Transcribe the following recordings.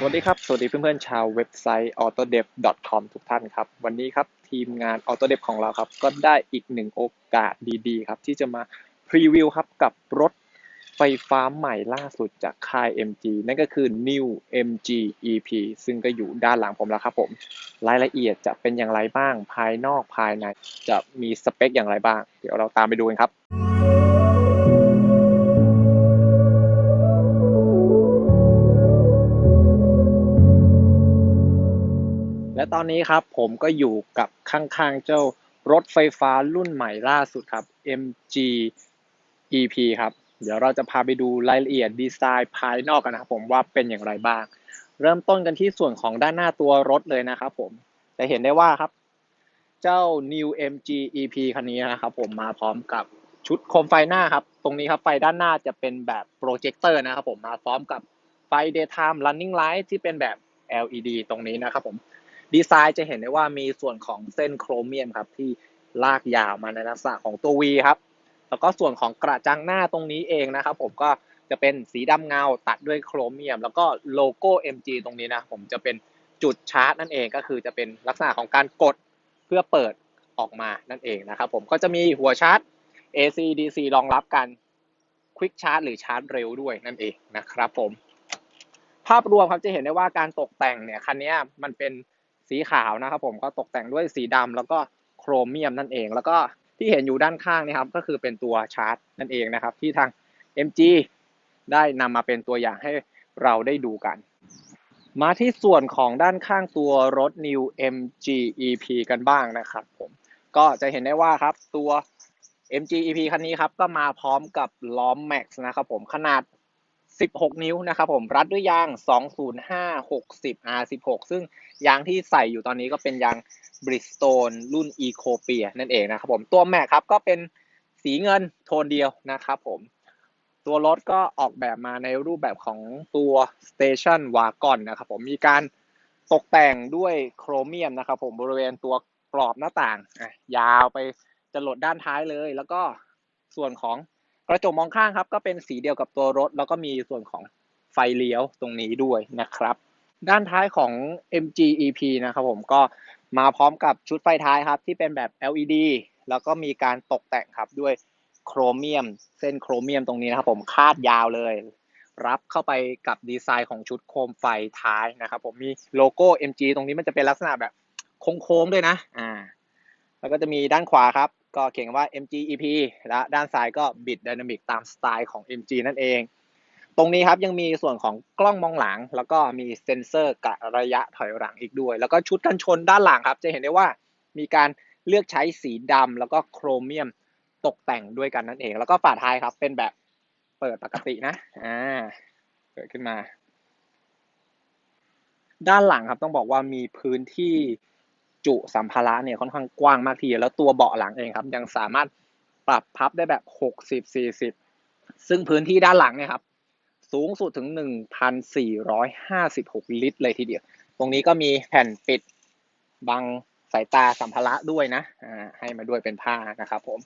สวัสดีครับ สวัสดีเพื่อนๆชาวเว็บไซต์ autodev.com ทุกท่านครับ วันนี้ครับทีมงาน autodev ของเราครับ ก็ได้อีกหนึ่งโอกาสดีๆ ครับ ที่จะมาพรีวิวครับกับรถไฟฟ้าใหม่ล่าสุดจากค่าย MG นั่นก็คือ New MG EP ซึ่งก็อยู่ด้านหลังผมแล้วครับผม รายละเอียดจะเป็นอย่างไรบ้างภายนอกภายใน จะมีสเปคอย่างไรบ้าง เดี๋ยวเราตามไปดูกันครับ ตอนนี้ครับ ผมก็อยู่กับข้างๆเจ้ารถไฟฟ้ารุ่นใหม่ล่าสุดครับ MG EP ครับ เดี๋ยวเราจะพาไปดูรายละเอียดดีไซน์ภายนอกกันนะครับผมว่าเป็นอย่างไรบ้าง เริ่มต้นกันที่ส่วนของด้านหน้าตัวรถเลยนะครับผมจะเห็นได้ว่าครับ เจ้า New MG EP คันนี้นะครับผมมาพร้อมกับชุดโคมไฟหน้าครับ ตรงนี้ครับไฟด้านหน้าจะเป็นแบบโปรเจคเตอร์นะครับผมมาพร้อมกับไฟ daytime running light ที่เป็นแบบ LED ตรงนี้นะครับผม ดีไซน์จะเห็นได้ว่ามีส่วนของเส้นโครเมียมครับที่ลากยาวมาในลักษณะของตัว V ครับ แล้วก็ส่วนของกระจังหน้าตรงนี้เองนะครับ ผมก็จะเป็นสีดำเงาตัดด้วยโครเมียม แล้วก็โลโก้ MG ตรงนี้นะผมจะเป็นจุดชาร์จนั่นเองก็คือจะเป็นลักษณะของการกดเพื่อเปิดออกมานั่นเองนะครับผมก็จะมีหัวชาร์จ AC DC รองรับกัน Quick Charge หรือชาร์จเร็วด้วยนั่นเองนะครับผม ภาพรวมครับจะเห็นได้ว่าการตกแต่งเนี่ยคันนี้มันเป็น สีขาวนะครับผมก็ตกแต่งด้วยสีดำแล้วก็โครเมียมนั่นเอง แล้วก็ที่เห็นอยู่ด้านข้างนี่ครับก็คือเป็นตัวชาร์จนั่นเองนะครับ ที่ทาง MG ได้นำมาเป็นตัวอย่างให้เราได้ดูกัน มาที่ส่วนของด้านข้างตัวรถ New MG EP กันบ้างนะครับผมก็จะเห็นได้ว่าครับตัว MG EP คันนี้ครับก็มาพร้อมกับล้อม Max นะครับผมขนาด 16 นิ้วนะครับผมรัดด้วยยาง 205 60 R16 ซึ่งยางที่ใส่อยู่ตอนนี้ก็เป็นยาง Bridgestone รุ่น Ecopia นั่นเองนะครับผมตัวแม็กครับก็เป็นสีเงินโทนเดียวนะครับผมตัวรถก็ออกแบบมาในรูปแบบของตัว Station Wagon นะครับผมมีการตกแต่งด้วยโครเมียมนะครับผมบริเวณตัวกรอบหน้าต่างอะยาวไปจะหลดด้านท้ายเลย แล้วก็ส่วนของ กระจกมองข้างครับ ก็เป็นสีเดียวกับตัวรถ แล้วก็มีส่วนของไฟเลี้ยวตรงนี้ด้วยนะครับ ด้านท้ายของ MG EP นะครับผมก็มาพร้อมกับชุดไฟท้ายครับ ที่เป็นแบบ LED แล้วก็มีการตกแต่งครับด้วยโครเมียม เส้นโครเมียมตรงนี้นะครับผมคาดยาวเลย รับเข้าไปกับดีไซน์ของชุดโคมไฟท้ายนะครับผมมีโลโก้ MG ตรงนี้มันจะเป็นลักษณะแบบโค้งๆด้วยนะอ่าแล้วก็จะมีด้านขวาครับ ก็เขียนว่า MG EP และด้านซ้ายก็ Bit Dynamic ตามสไตล์ของ MG นั่นเอง ตรงนี้ครับยังมีส่วนของกล้องมองหลัง แล้วก็มีเซ็นเซอร์กะระยะถอยหลังอีกด้วย แล้วก็ชุดกันชนด้านหลังครับ จะเห็นได้ว่ามีการเลือกใช้สีดำแล้วก็โครเมียมตกแต่งด้วยกันนั่นเอง แล้วก็ฝาท้ายครับเป็นแบบเปิดปกตินะ อ่า เปิดขึ้นมา ด้านหลังครับต้องบอกว่ามีพื้นที่ จุสัมภาระเนี่ยค่อนข้างกว้างมากทีเดียวแล้วตัวเบาะหลังเองครับ ยังสามารถปรับพับได้แบบหกสิบสี่สิบซึ่งพื้นที่ด้านหลังเนี่ยครับ สูงสุดถึง 1,456 ลิตร เลยทีเดียว ตรงนี้ก็มีแผ่นปิดบังสายตาสัมภาระด้วยนะให้มาด้วยเป็นผ้านะครับผม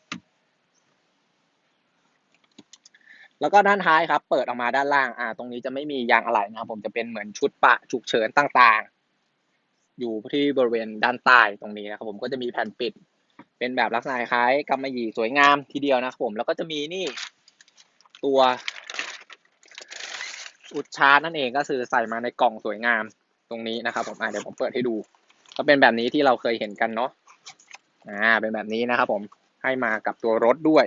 แล้วก็ด้านท้ายครับ เปิดออกมาด้านล่าง อ่า ตรงนี้จะไม่มียางอะไหล่นะครับผมจะเป็นเหมือนชุดปะฉุกเฉินต่างๆ อยู่ที่บริเวณด้านใต้ตรงนี้นะครับผมก็จะมีแผ่นปิด เป็นแบบลักษณะคล้ายกำมะหยี่สวยงามทีเดียวนะครับผมแล้วก็จะมีนี่ตัวอุดชาร์นั่นเองก็คือใส่มาในกล่องสวยงามตรงนี้นะครับผมอ่าเดี๋ยวผมเปิดให้ดู ก็เป็นแบบนี้ที่เราเคยเห็นกันเนาะอ่าเป็นแบบนี้นะครับผมให้มากับตัวรถด้วย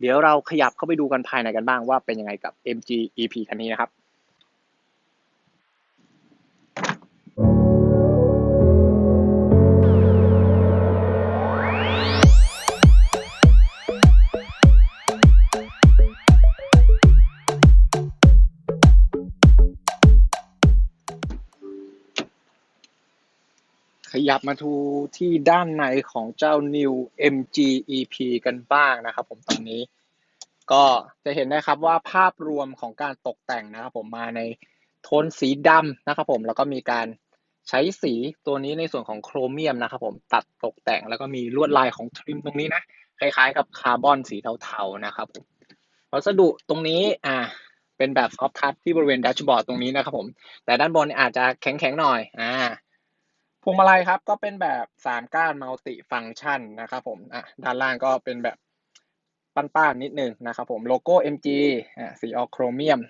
เดี๋ยวเราขยับเข้าไปดูกันภายในกันบ้างว่าเป็นยังไงกับ MG EP คันนี้นะครับ ยับมาดูที่ด้านในของเจ้า New MG EP กันบ้างนะครับผมตรงนี้ ก็จะเห็นได้ครับว่าภาพรวมของการตกแต่งนะครับผมมาในโทนสีดำนะครับผมแล้วก็มีการใช้สีตัวนี้ในส่วนของโครเมียมนะครับผมตัดตกแต่งแล้วก็มีลวดลายของทริมตรงนี้นะคล้ายๆ กับคาร์บอนสีเทาๆนะครับผมวัสดุตรงนี้อ่าเป็นแบบซอฟทัชที่บริเวณแดชบอร์ดตรงนี้นะครับผม แต่ด้านบนอาจจะแข็งๆหน่อยอ่า วงมาลัยครับก็เป็นแบบสามก้านมัลติฟังก์ชันนะครับผมอะด้านล่างก็เป็นแบบป้านๆนิดนึงนะครับผมโลโก้ MG อ่าสีออกโครเมียม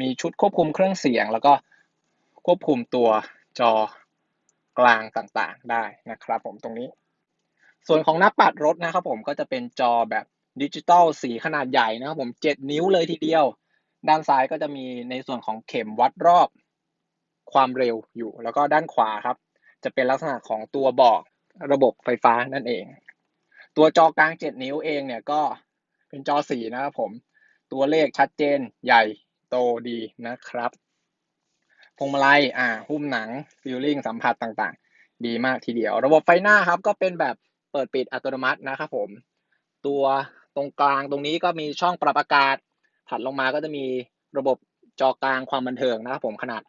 มีชุดควบคุมเครื่องเสียง แล้วก็ควบคุมตัวจอกลางต่างๆได้นะครับผมตรงนี้ ส่วนของหน้าปัดรถนะครับผมก็จะเป็นจอแบบดิจิตอลสีขนาดใหญ่นะครับผม 7 นิ้วเลยทีเดียว ด้านซ้ายก็จะมีในส่วนของเข็มวัดรอบความเร็วอยู่ แล้วก็ด้านขวาครับ จะเป็นลักษณะของตัวบอกระบบไฟฟ้านั่นเอง ตัวจอกลาง 7 นิ้วเองเนี่ยก็เป็นจอสีนะครับผม ตัวเลขชัดเจนใหญ่โตดีนะครับพวงมาลัยอ่าหุ้มหนังฟิลลิ่งสัมผัสต่างๆ ดีมากทีเดียว ระบบไฟหน้าครับก็เป็นแบบเปิดปิดอัตโนมัตินะครับผม ตัวตรงกลางตรงนี้ก็มีช่องปรับอากาศ ถัดลงมาก็จะมีระบบจอกลางความบันเทิงนะครับผมขนาด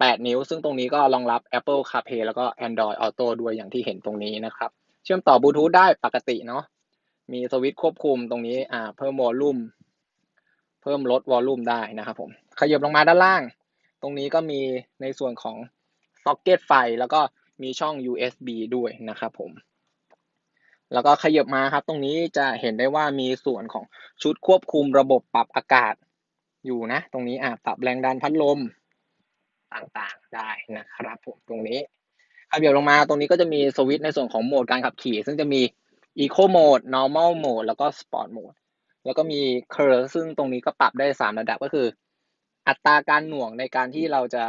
8 นิ้ว ซึ่งตรงนี้ก็รองรับ Apple CarPlay แล้วก็ Android Auto ด้วยอย่างที่เห็นตรงนี้นะครับ เชื่อมต่อบลูทูธได้ปกติเนาะมีสวิตช์ควบคุมตรงนี้อ่าเพิ่มวอลลุ่มเพิ่มลดวอลลุ่มได้นะครับผมขยับลงมาด้านล่าง ตรงนี้ก็มีในส่วนของซ็อกเก็ตไฟ แล้วก็มีช่อง USB ด้วยนะครับผม แล้วก็ขยับมาครับ ตรงนี้จะเห็นได้ว่ามีส่วนของชุดควบคุมระบบปรับอากาศอยู่นะ ตรงนี้อ่าปรับแรงดันพัดลม ต่างๆได้นะครับผมตรงนี้ขยับลงมาตรงนี้ก็จะมีสวิตช์ในส่วนของโหมดการขับขี่ ซึ่งจะมี Eco Mode Normal Mode แล้วก็ Sport Mode แล้วก็มี Curve ซึ่งตรงนี้ก็ปรับได้ 3 ระดับก็คือ อัตราการหน่วงในการที่เราจะ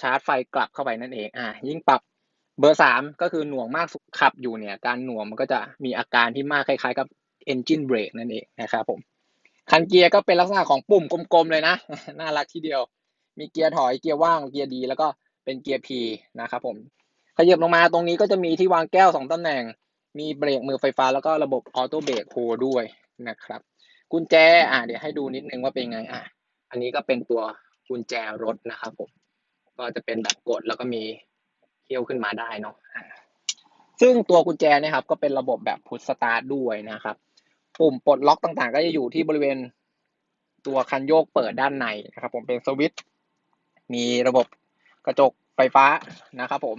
ชาร์จไฟกลับเข้าไปนั่นเองอ่ายิ่งปรับเบอร์สามก็คือหน่วงมากสุดขับอยู่เนี่ยการหน่วงมันก็จะมีอาการที่มากคล้ายๆกับ engine brake นั่นเองนะครับผมคันเกียร์ก็เป็นลักษณะของปุ่มกลมๆเลยนะ น่ารักทีเดียว มีเกียร์ถอยเกียร์ว่างเกียร์ดีแล้วก็เป็นเกียร์ P นะครับผมขยับลงมาตรงนี้ก็จะมีที่วางแก้วสองตำแหน่ง มีเบรกมือไฟฟ้าแล้วก็ระบบออโต้เบรกโฮด้วยนะครับ กุญแจอ่าเดี๋ยวให้ดูนิดนึงว่าเป็นไงอะอันนี้ก็เป็นตัวกุญแจรถนะครับผมก็จะเป็นแบบกดแล้วก็มีเคี่ยวขึ้นมาได้เนาะซึ่งตัวกุญแจเนี่ยครับก็เป็นระบบแบบพุทสตาร์ทด้วยนะครับ ปุ่มปลดล็อกต่างๆ ก็จะอยู่ที่บริเวณตัวคันโยกเปิดด้านในนะครับ ผมเป็นสวิตช์ มีระบบกระจกไฟฟ้านะครับผม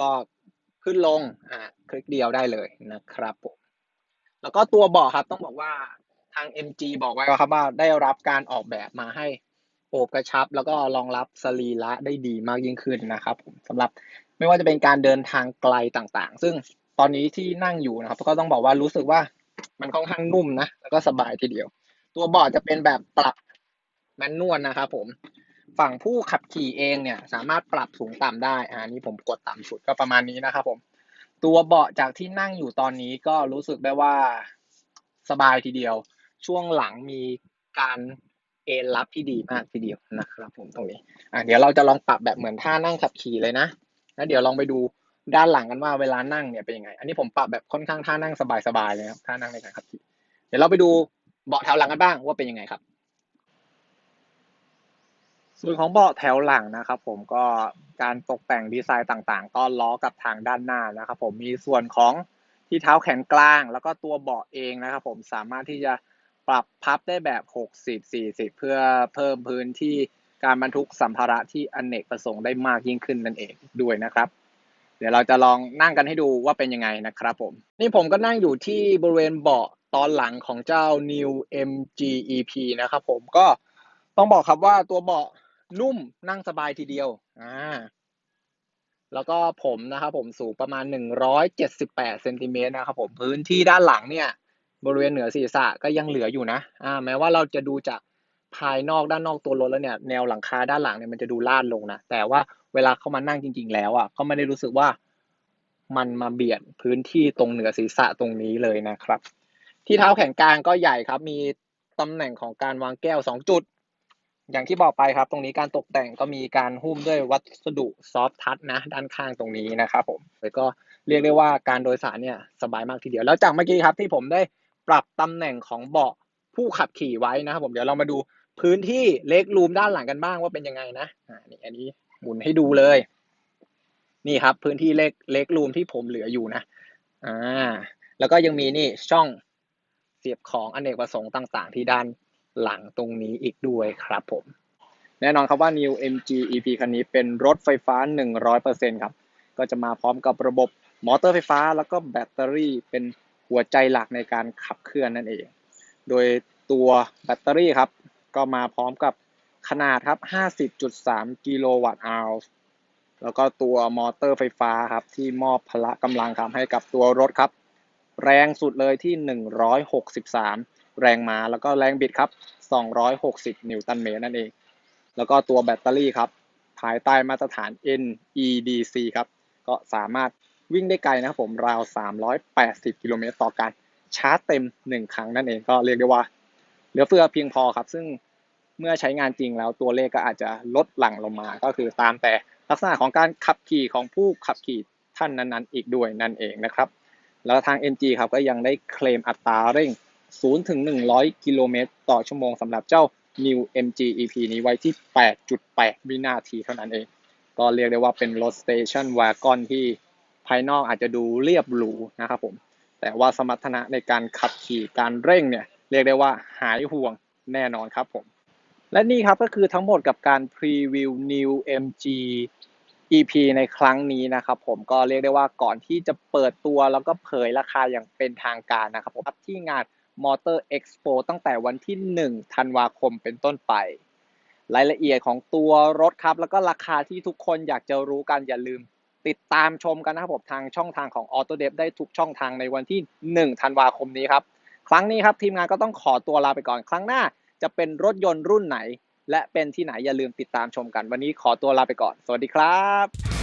ก็ขึ้นลงอ่าคลิกเดียวได้เลยนะครับผม แล้วก็ตัวเบาะครับต้องบอกว่าทาง MG บอกไว้ครับว่าได้รับการออกแบบมาให้โอบกระชับ แล้วก็รองรับสรีระได้ดีมากยิ่งขึ้นนะครับผมสำหรับไม่ว่าจะเป็นการเดินทางไกลต่างๆ ซึ่งตอนนี้ที่นั่งอยู่นะครับ ก็ต้องบอกว่ารู้สึกว่ามันค่อนข้างนุ่มนะ แล้วก็สบายทีเดียว ตัวเบาะจะเป็นแบบปรับ แมนนวลนะครับผมฝั่งผู้ขับขี่เองเนี่ยสามารถปรับสูงต่ำได้อ่านี่ผมกดต่ำสุดก็ประมาณนี้นะครับผมตัวเบาะจากที่นั่งอยู่ตอนนี้ก็รู้สึกได้ว่าสบายทีเดียว ช่วงหลังมีการเอนรับที่ดีมากทีเดียวนะครับผมตรงนี้อะเดี๋ยวเราจะลองปรับแบบเหมือนท่านั่งขับขี่เลยนะแล้วเดี๋ยวลองไปดูด้านหลังกันว่าเวลานั่งเนี่ยเป็นยังไง อันนี้ผมปรับแบบค่อนข้างท่านั่งสบายๆเลยครับท่านั่งในการขับขี่เดี๋ยวเราไปดูเบาะแถวหลังกันบ้างว่าเป็นยังไงครับ ส่วนของเบาะแถวหลังนะครับผมก็การตกแต่งดีไซน์ต่างๆ ก็ล้อกับทางด้านหน้านะครับผมมีส่วนของที่เท้าแขนกลาง แล้วก็ตัวเบาะเองนะครับผมสามารถที่จะปรับพับได้แบบ 60 40 เพื่อเพิ่มพื้นที่การบรรทุกสัมภาระที่อเนกประสงค์ได้มากยิ่งขึ้นนั่นเองด้วยนะครับ เดี๋ยวเราจะลองนั่งกันให้ดูว่าเป็นยังไงนะครับผม นี่ผมก็นั่งอยู่ที่บริเวณเบาะตอนหลังของเจ้า New MG EP นะครับผมก็ต้องบอกครับว่าตัวเบาะ นุ่มนั่งสบายทีเดียวอ่าแล้วก็ผมนะครับผมสูงประมาณ 178เซนติเมตรนะครับผมพื้นที่ด้านหลังเนี่ย บริเวณเหนือศีรษะก็ยังเหลืออยู่นะอ่าแม้ว่าเราจะดูจากภายนอกด้านนอกตัวรถแล้วเนี่ยแนวหลังคาด้านหลังเนี่ยมันจะดูลาดลงนะแต่ว่าเวลาเข้ามานั่งจริง ๆ แล้วอะก็ไม่ได้รู้สึกว่ามันมาเบียดพื้นที่ตรงเหนือศีรษะตรงนี้เลยนะครับ ที่เท้าแขนกลางก็ใหญ่ครับ มีตำแหน่งของการวางแก้วสองจุด อย่างที่บอกไปครับ ตรงนี้การตกแต่งก็มีการหุ้มด้วยวัสดุซอฟทัชนะ ด้านข้างตรงนี้นะครับผมแล้วก็เรียกได้ว่าการโดยสารเนี่ยสบายมากทีเดียว แล้วจากเมื่อกี้ครับที่ผมได้ปรับตำแหน่งของเบาะผู้ขับขี่ไว้นะครับผมเดี๋ยวเรามาดูพื้นที่เล็กรูมด้านหลังกันบ้างว่าเป็นยังไงนะอ่านี่อันนี้หมุนให้ดูเลย นี่ครับ พื้นที่เล็กเล็กรูมที่ผมเหลืออยู่นะอ่าแล้วก็ยังมีนี่ช่องเสียบของอเนกประสงค์ต่าง ๆ ที่ด้าน หลังตรงนี้อีกด้วยครับผม แน่นอนครับว่า New MG EP คันนี้เป็นรถไฟฟ้า 100%ครับ ก็จะมาพร้อมกับระบบมอเตอร์ไฟฟ้า แล้วก็แบตเตอรี่เป็นหัวใจหลักในการขับเคลื่อนนั่นเอง โดยตัวแบตเตอรี่ครับ ก็มาพร้อมกับขนาดครับ 50.3 กิโลวัตต์อาวแล้วก็ตัวมอเตอร์ไฟฟ้าครับ ที่มอบพละกำลังครับให้กับตัวรถครับ แรงสุดเลยที่ 163 แรงม้า แล้วก็แรงบิดครับ 260 นิวตันเมตรนั่นเอง แล้วก็ตัวแบตเตอรี่ครับ ภายใต้มาตรฐาน NEDC ครับ ก็สามารถวิ่งได้ไกลนะครับผมราว 380 กิโลเมตรต่อการชาร์จเต็ม 1 ครั้งนั่นเองก็เรียกได้ว่า เหลือเฟือเพียงพอครับ ซึ่งเมื่อใช้งานจริงแล้วตัวเลขก็อาจจะลดหลั่งลงมา ก็คือตามแต่ลักษณะของการขับขี่ของผู้ขับขี่ท่านนั้นๆ อีกด้วยนั่นเองนะครับ แล้วทาง NG ครับก็ยังได้เคลมอัตราเร่ง 0ถึง100 กิโลเมตร ต่อชั่วโมงสำหรับเจ้า New MG EP นี้ไว้ที่ 8.8 วินาทีเท่านั้นเอง ก็เรียกได้ว่าเป็นรถสเตชันวากอนที่ภายนอกอาจจะดูเรียบหรูนะครับผม แต่ว่าสมรรถนะในการขับขี่การเร่งเนี่ย เรียกได้ว่าหายห่วงแน่นอนครับผม และนี่ครับก็คือทั้งหมดกับการพรีวิว New MG EP ในครั้งนี้นะครับผมก็เรียกได้ว่าก่อนที่จะเปิดตัวแล้วก็เผยราคาอย่างเป็นทางการนะครับผมที่งาน Motor Expo ตั้งแต่วันที่ 1 ธันวาคมเป็นต้นไป รายละเอียดของตัวรถครับ แล้วก็ราคาที่ทุกคนอยากจะรู้กันอย่าลืม ติดตามชมกันนะครับผมทางช่องทางของ Auto d e v ได้ทุกช่องทางในวันที่ 1 ธันวาคมนี้ครับ ครั้งนี้ครับทีมงานก็ต้องขอตัวลาไปก่อน ครั้งหน้าจะเป็นรถยนต์รุ่นไหน และเป็นที่ไหนอย่าลืมติดตามชมกัน วันนี้ขอตัวลาไปก่อน สวัสดีครับ